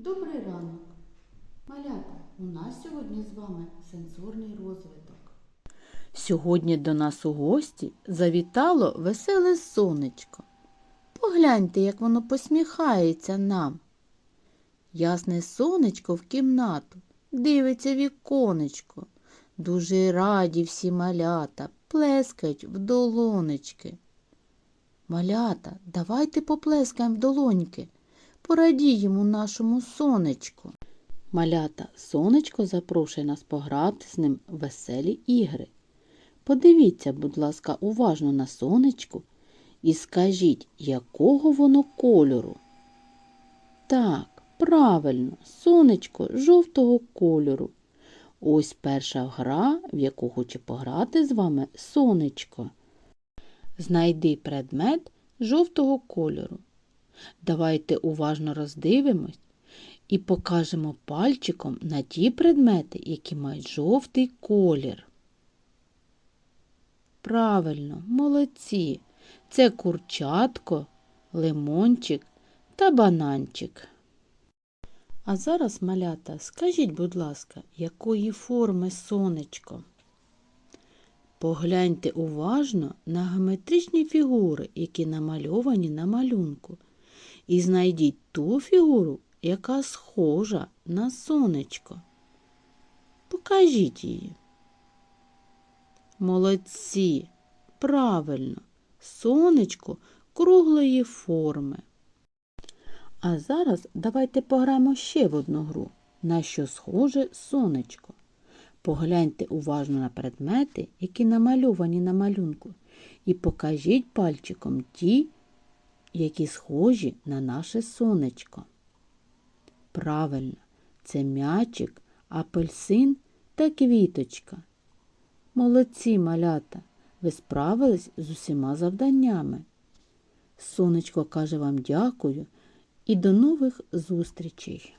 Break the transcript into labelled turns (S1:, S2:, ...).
S1: Добрий ранок. Малята, у нас сьогодні з вами сенсорний розвиток. Сьогодні до нас у гості завітало веселе сонечко. Погляньте, як воно посміхається нам. Ясне сонечко в кімнату, дивиться віконечко. Дуже раді всі малята, плескають в долонечки. Малята, давайте поплескаємо в долоньки, порадіємо нашому сонечку. Малята, сонечко запрошує нас пограти з ним веселі ігри. Подивіться, будь ласка, уважно на сонечку і скажіть, якого воно кольору. Так, правильно, сонечко жовтого кольору. Ось перша гра, в яку хоче пограти з вами сонечко. Знайди предмет жовтого кольору. Давайте уважно роздивимось і покажемо пальчиком на ті предмети, які мають жовтий колір. Правильно, молодці. Це курчатко, лимончик та бананчик. А зараз, малята, скажіть, будь ласка, якої форми сонечко? Погляньте уважно на геометричні фігури, які намальовані на малюнку, і знайдіть ту фігуру, яка схожа на сонечко. Покажіть її. Молодці. Правильно, сонечко круглої форми. А зараз давайте пограємо ще в одну гру, на що схоже сонечко. Погляньте уважно на предмети, які намальовані на малюнку, і покажіть пальчиком ті, які схожі на наше сонечко. Правильно, це м'ячик, апельсин та квіточка. Молодці малята, ви справились з усіма завданнями. Сонечко каже вам дякую і до нових зустрічей!